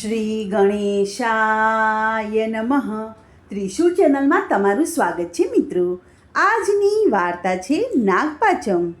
શ્રી ગણેશાય નમઃ. ત્રિશુર ચેનલમાં તમારું સ્વાગત છે મિત્રો. આજની વાર્તા છે નાગપાચમ.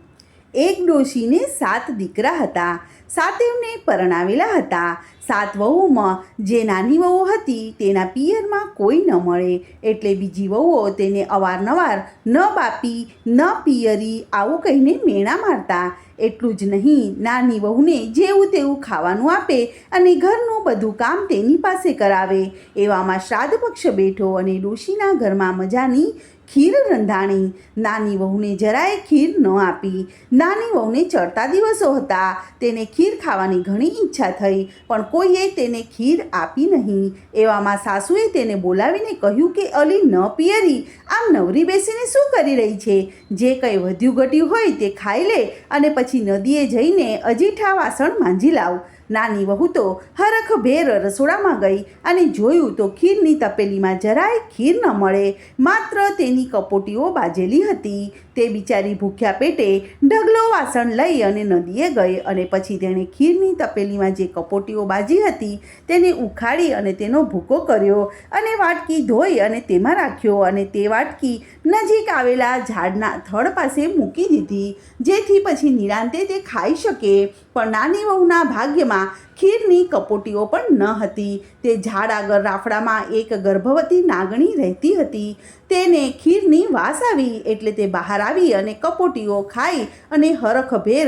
એક ડોશીને સાત દીકરા હતા. સાતેવને પરણાવેલા હતા. સાત વહુમાં જે નાની વહુ હતી તેના પિયરમાં કોઈ ન મળે. એટલે બીજી વહુઓ તેને અવારનવાર ન બાપી, ન પિયરી આવું કહીને મેણા મારતા. એટલું જ નહીં, નાની વહુને જેવું તેવું ખાવાનું આપે અને ઘરનું બધું કામ તેની પાસે કરાવે. એવામાં શ્રાદ્ધ પક્ષ બેઠો અને ડોશીના ઘરમાં મજાની ખીર રંધાણી. નાની વહુને જરાય ખીર ન આપી. નાની વહુને ચડતા દિવસો હતા. તેને ખીર ખાવાની ઘણી ઈચ્છા થઈ, પણ કોઈએ તેને ખીર આપી નહીં. એવામાં સાસુએ તેને બોલાવીને કહ્યું કે અલી ન પિયરી. આમ નવરી બેસીને શું કરી રહી છે? જે કંઈ વધ્યું ઘટ્યું હોય તે ખાઈ લે અને પછી નદીએ જઈને અજીઠા વાસણ માંજી લાવ. નાની વહુ તો હરખભેર રસોડામાં ગઈ અને જોયું તો ખીરની તપેલીમાં જરાય ખીર ન મળે. માત્ર તેની કપોટીઓ બાજેલી હતી. તે બિચારી ભૂખ્યા પેટે ઢગલો વાસણ લઈ અને નદીએ ગઈ અને પછી તેણે ખીરની તપેલીમાં જે કપોટીઓ બાજી હતી તેને ઉખાડી અને તેનો ભૂકો કર્યો અને વાટકી ધોઈ અને તેમાં રાખ્યો અને તે વાટકી નજીક આવેલા ઝાડના થડ પાસે મૂકી દીધી, જેથી પછી નિરાંતે તે ખાઈ શકે. પણ નાની વહુના ભાગ્યમાં ખીરની કપોટીઓ પણ ન હતી. તે ઝાડ આગળ રાફડામાં એક ગર્ભવતી નાગણી રહેતી હતી. તેને ખીરની વાસ આવી એટલે તે બહાર આવી અને કપોટીઓ ખાઈ અને હરખભેર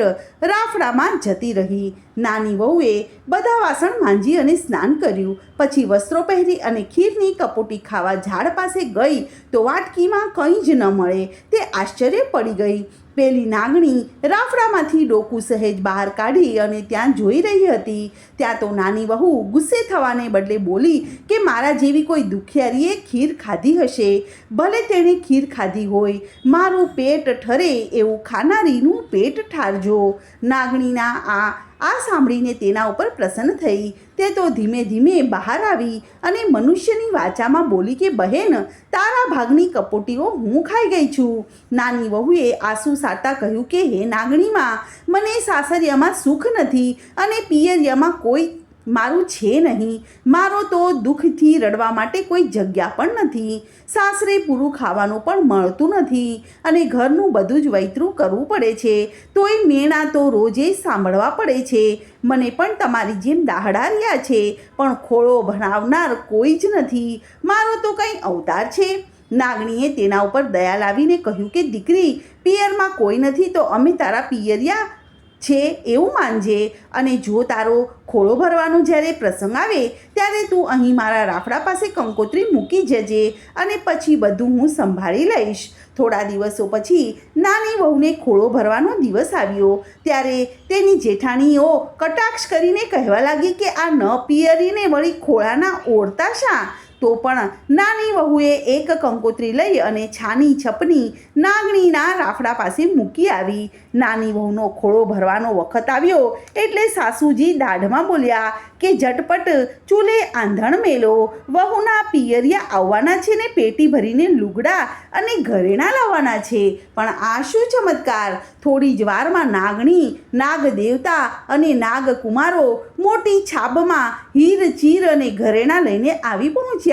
રાફડામાં જતી રહી. નાની વહુએ બધા વાસણ માંજી અને સ્નાન કર્યું. પછી વસ્ત્રો પહેરી અને ખીરની કપોટી ખાવા ઝાડ પાસે ગઈ તો વાટકીમાં કંઈ જ ન મળે. તે આશ્ચર્ય પડી ગઈ. પેલી નાગણી રાફડામાંથી ડોકું સહેજ બહાર કાઢી અને ત્યાં જોઈ રહી હતી. ત્યાં તો નાની વહુ ગુસ્સે થવાને બદલે બોલી કે મારા જેવી કોઈ દુખિયારીએ ખીર ખાધી હશે. ભલે તેણે ખીર ખાધી હોય, મારું પેટ ઠરે એવું ખાનારીનું પેટ ઠારજો. નાગણીના આ આ સાંભળીને તેના ઉપર પ્રસન્ન થઈ. તે તો ધીમે ધીમે બહાર આવી અને મનુષ્યની વાચામાં બોલી કે, બહેન, તારા ભાગની કપોટીઓ હું ખાઈ ગઈ છું. નાની વહુએ આંસુ સાતા કહ્યું કે, હે નાગણીમાં, મને સાસરિયામાં સુખ નથી અને પિયરિયામાં કોઈ મારું છે નહીં. મારો તો દુઃખથી રડવા માટે કોઈ જગ્યા પણ નથી. સાસરે પૂરું ખાવાનું પણ મળતું નથી અને ઘરનું બધું જ વૈતરું કરવું પડે છે. તોય મેણા તો રોજે સાંભળવા પડે છે. મને પણ તમારી જેમ દાહડાર્યા છે, પણ ખોળો ભણાવનાર કોઈ જ નથી. મારો તો કંઈ અવતાર છે. નાગણીએ તેના ઉપર દયા લાવીને કહ્યું કે, દીકરી, પિયરમાં કોઈ નથી તો અમે તારા પિયરિયા છે એવું માનજે અને જો તારો ખોળો ભરવાનો જ્યારે પ્રસંગ આવે, ત્યારે તું અહીં મારા રાફડા પાસે કંકોત્રી મૂકી જજે અને પછી બધું હું સંભાળી લઈશ. થોડા દિવસો પછી નાની વહુને ખોળો ભરવાનો દિવસ આવ્યો. ત્યારે તેની જેઠાણીઓ કટાક્ષ કરીને કહેવા લાગી કે આ ન પિયરીને વળી ખોળાના ઓળતા શા? તો પણ નાની વહુએ એક કંકોત્રી લઈ અને છાની છપની નાગણીના રાફડા પાસે મૂકી આવી. નાની વહુનો ખોળો ભરવાનો વખત આવ્યો એટલે સાસુજી દાઢમાં બોલ્યા કે ઝટપટ ચૂલે આંધણ મેલો. વહુના પિયરિયા આવવાના છે ને પેટી ભરીને લુગડા અને ઘરેણાં લાવવાના છે. પણ આ શું ચમત્કાર? થોડી જ વારમાં નાગણી નાગ દેવતા અને નાગ કુમારો મોટી છાબમાં હીર, ચીર અને ઘરેણાં લઈને આવી પહોંચ્યા.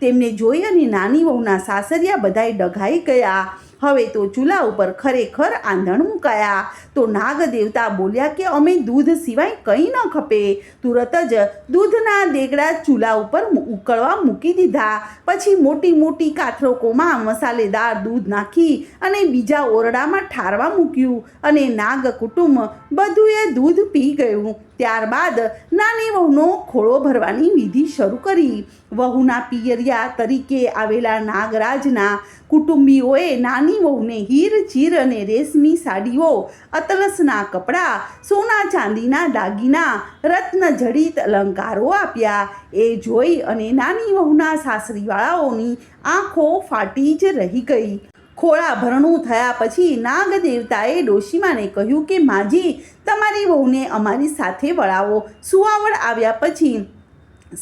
તેમને જોઈ અને નાની વહુના સાસરિયા બધાય ડઘાઈ ગયા. હવે તો ચૂલા ઉપર ખરેખર આંધણ મુકાયા. તો નાગ દેવતા બોલ્યા કે અમે દૂધ સિવાય કંઈ ન ખપે. તુરત જ દૂધના દેગડા ચૂલા ઉપર ઉકળવા મૂકી દીધા. પછી મોટી મોટી કાથરોકોમાં મસાલેદાર દૂધ નાખી અને બીજા ઓરડામાં ઠારવા મૂક્યું. અને નાગ કુટુંબ બધુંએ દૂધ પી ગયું. ત્યારબાદ નાની વહુનો ખોળો ભરવાની વિધિ શરૂ કરી. વહુના પિયરિયા તરીકે આવેલા નાગરાજના કુટુંબીઓએ નાની વહુને હીર, ચીર અને રેશમી સાડીઓ, અતલસના કપડાં, સોના ચાંદીના દાગીના, રત્ન જડિત અલંકારો આપ્યા. એ જોઈ અને નાની વહુના સાસરીવાળાઓની આંખો ફાટી જ રહી ગઈ. ખોળા ભરણું થયા પછી નાગ દેવતાએ ડોશીમાને કહ્યું કે, માજી, તમારી વહુને અમારી સાથે વળાવો. સુવાવડ આવ્યા પછી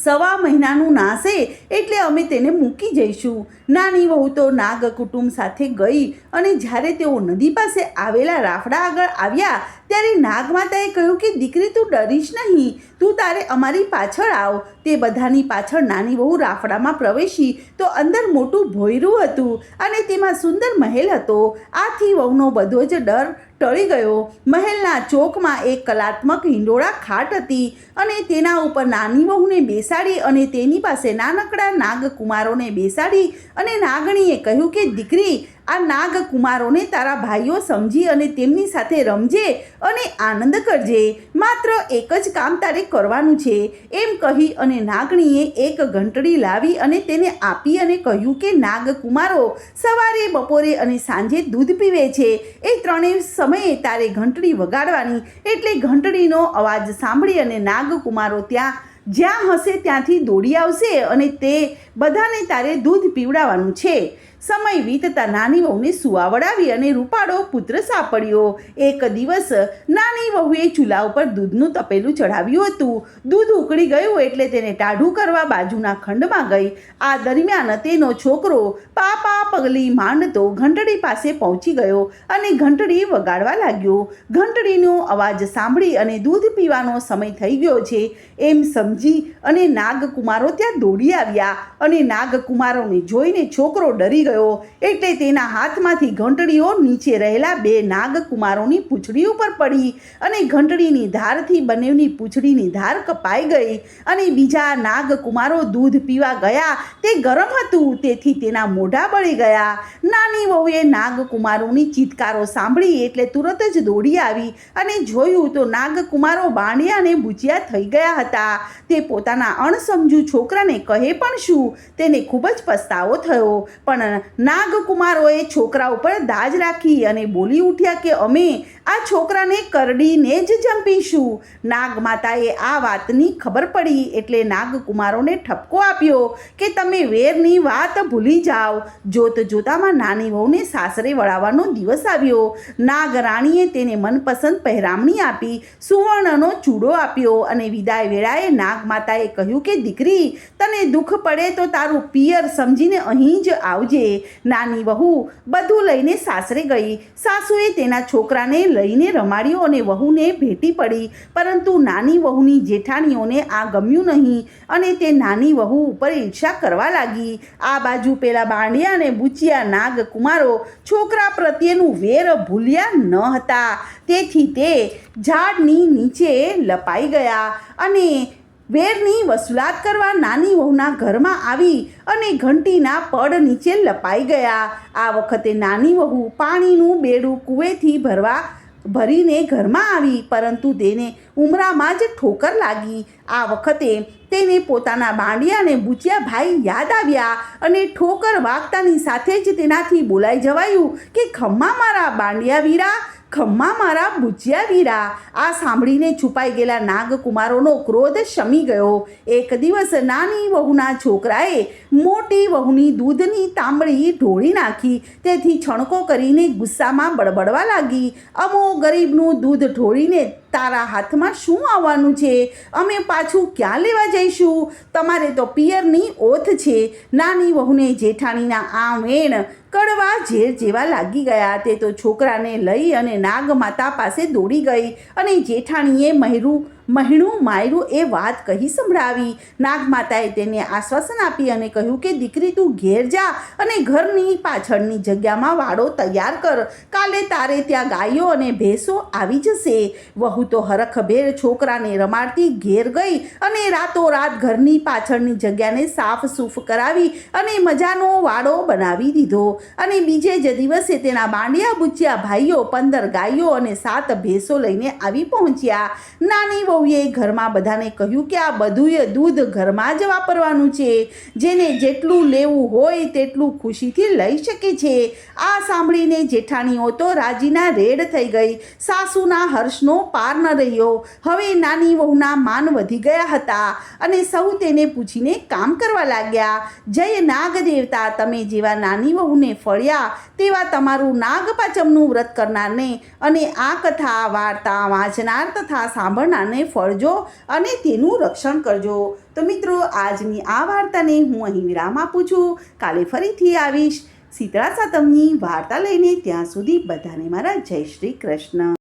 સવા મહિનાનું નાશે એટલે અમે તેને મૂકી જઈશું. નાની વહુ તો નાગ કુટુંબ સાથે ગઈ અને જ્યારે તેઓ નદી પાસે આવેલા રાફડા આગળ આવ્યા ત્યારે નાગમાતાએ કહ્યું કે, દીકરી, તું ડરીશ નહીં. તું તારે અમારી પાછળ આવ. તે બધાની પાછળ નાની વહુ રાફડામાં પ્રવેશી તો અંદર મોટું ભોયરું હતું અને તેમાં સુંદર મહેલ હતો. આથી વહુનો બધો જ ડર ટળી ગયો. મહેલના ચોકમાં એક કલાત્મક હિંડોળા ખાટ હતી અને તેના ઉપર નાની વહુને બેસાડી અને તેની પાસે નાનકડા નાગકુમારોને બેસાડી અને નાગણીએ કહ્યું કે, દીકરી આ નાગકુમારોને તારા ભાઈઓ સમજી અને તેમની સાથે રમજે અને આનંદ કરજે. માત્ર એક જ કામ તારે કરવાનું છે. એમ કહી અને નાગણીએ એક ઘંટડી લાવી અને તેને આપી અને કહ્યું કે, નાગકુમારો, સવારે, બપોરે અને સાંજે દૂધ પીવે છે. એ ત્રણેય સમયે તારે ઘંટડી વગાડવાની. એટલે ઘંટડીનો અવાજ સાંભળી અને નાગકુમારો ત્યાં, જ્યાં હશે ત્યાંથી દોડી આવશે અને તે બધાને તારે દૂધ પીવડાવવાનું છે. સમય વીતતા નાની વહુને સુવાવડાવી અને રૂપાળો પુત્ર સાંપડ્યો. એક દિવસ નાની વહુએ ચૂલા ઉપર દૂધનું તપેલું ચઢાવ્યું હતું. દૂધ ઉકળી ગયું એટલે તેને ટાઢું કરવા બાજુના ખંડમાં ગઈ. આ દરમિયાન તેનો છોકરો પાપા પગલી માંડતો ઘંટડી પાસે પહોંચી ગયો અને ઘંટડી વગાડવા લાગ્યો. ઘંટડીનો અવાજ સાંભળી અને દૂધ પીવાનો સમય થઈ ગયો છે. એમ સમજી અને નાગકુમારો ત્યાં દોડી આવ્યા અને નાગકુમારોને જોઈને છોકરો ડરી ગયો. એટલે તેના હાથમાંથી ઘંટડીઓ નીચે રહેલા બે નાગકુમારોની પૂંછડી ઉપર પડી અને ઘંટડીની ધારથી બંનેની પૂંછડીની ધાર કપાઈ ગઈ અને બીજા નાગકુમારો દૂધ પીવા ગયા. તે ગરમ હતું, તેથી તેના મોઢા બળી ગયા. નાની વહુએ નાગકુમારોની ચીત્કારો સાંભળી એટલે તુરત જ દોડી આવી અને જોયું તો નાગકુમારો બાંડિયા અને ભૂચિયા થઈ ગયા હતા. તે પોતાના અણસમજુ છોકરાને કહે પણ શું? તેને ખૂબ જ પસ્તાવો થયો. પણ નાગકુમારોએ છોકરા ઉપર દાજ રાખી અને બોલી ઉઠ્યા કે, અમે આ છોકરાને કરડીને જ જંપીશું. નાગમાતાએ આ વાતની ખબર પડી એટલે નાગકુમારોને ઠપકો આપ્યો કે, તમે વેરની વાત ભૂલી જાઓ. જોત જોતામાં નાની વહુને સાસરે વળાવવાનો દિવસ આવ્યો. નાગરાણીએ તેને મનપસંદ પહેરામણી આપી, સુવર્ણનો ચૂડો આપ્યો અને વિદાય વેળાએ નાગમાતાએ કહ્યું કે, દીકરી, તને દુઃખ પડે તો તારું પિયર સમજીને અહીં જ આવજે. નાની વહુ બધું લઈને સાસરે ગઈ. સાસુએ તેના છોકરાને લઈને રમાડ્યો અને વહુને ભેટી પડી. પરંતુ નાની વહુની જેઠાણીઓને આ ગમ્યું નહીં અને તે નાની વહુ ઉપર ઈર્ષા કરવા લાગી. આ બાજુ પેલા બાંડિયા અને બુચિયા નાગ કુમારો છોકરા પ્રત્યેનું વેર ભૂલ્યા ન હતા. તેથી તે ઝાડની નીચે લપાઈ ગયા અને વેરની વસૂલાત કરવા નાની વહુના ઘરમાં આવી અને ઘંટીના પડ નીચે લપાઈ ગયા. આ વખતે નાની વહુ પાણીનું બેડું કૂવેથી ભરવા ભરીને ઘરમાં આવી, પરંતુ તેને ઉમરામાં જ ઠોકર લાગી. આ વખતે તેને પોતાના બાંડિયા અને બુચિયા ભાઈ યાદ આવ્યા અને ઠોકર વાગતાની સાથે જ તેનાથી બોલાઈ જવાયું કે, ખમ્મા મારા બાંડિયા વીરા ખમ્મા મારા ભૂજ્યા વીરા. આ સાંભળીને છુપાઈ ગયેલા નાગકુમારોનો ક્રોધ શમી ગયો. એક દિવસ નાની વહુના છોકરાએ મોટી વહુની દૂધની તાંબડી ઢોળી નાખી. તેથી છણકો કરીને ગુસ્સામાં બળબડવા લાગી. અમો ગરીબનું દૂધ ઢોળીને તારા હાથમાં શું આવવાનું છે? અમે પાછું ક્યાં લેવા જઈશું? તમારે તો પિયરની ઓથ છે. નાની વહુને જેઠાણીના આ વેણ કડવા ઝેર જેવા લાગી ગયા. તે તો છોકરાને લઈ અને નાગમાતા પાસે દોડી ગઈ અને જેઠાણીએ મહેરું મહિણું માયરું એ વાત કહી સંભળાવી. નાગમાતાએ તેને આશ્વાસન આપી અને કહ્યું કે, દીકરી, તું ઘેર જા અને ઘરની પાછળની જગ્યામાં વાડો તૈયાર કર. કાલે તારે ત્યાં ગાયો અને ભેંસો આવી જશે. વહુ તો હરખભેર છોકરાને રમાડતી ઘેર ગઈ અને રાતોરાત ઘરની પાછળની જગ્યાને સાફ સૂફ કરાવી અને મજાનો વાડો બનાવી દીધો. અને બીજે જ દિવસે તેના બાંડિયા બુચિયા ભાઈઓ પંદર ગાયો અને સાત ભેંસો લઈને આવી પહોંચ્યા. નાની વહુએ ઘરમાં બધાને કહ્યું કે આ બધુંય દૂધ ઘરમાં જ વાપરવાનું છે. જેને જેટલું લેવું હોય તેટલું ખુશીથી લઈ શકે છે. આ સાંભળીને જેઠાણીઓ તો રાજીના રેડ થઈ ગઈ. સાસુના હર્ષનો પાર ન રહ્યો. હવે નાની વહુના માન વધી ગયા હતા અને સૌ તેને પૂછીને કામ કરવા લાગ્યા. જય નાગ દેવતા તમે જેવા નાની વહુને ફળ્યા તેવા તમારું નાગપાચમનું વ્રત કરનારને અને આ કથા વાર્તા વાંચનાર તથા સાંભળનારને ફળજો અને તેનું રક્ષણ કરજો. તો મિત્રો, આજની આ વાર્તાને હું અહીં વિરામ આપું છું. કાલે ફરીથી આવીશ. શીતળા સાતમની વાર્તા લઈને ત્યાં સુધી બધાને મારા જય શ્રી કૃષ્ણ.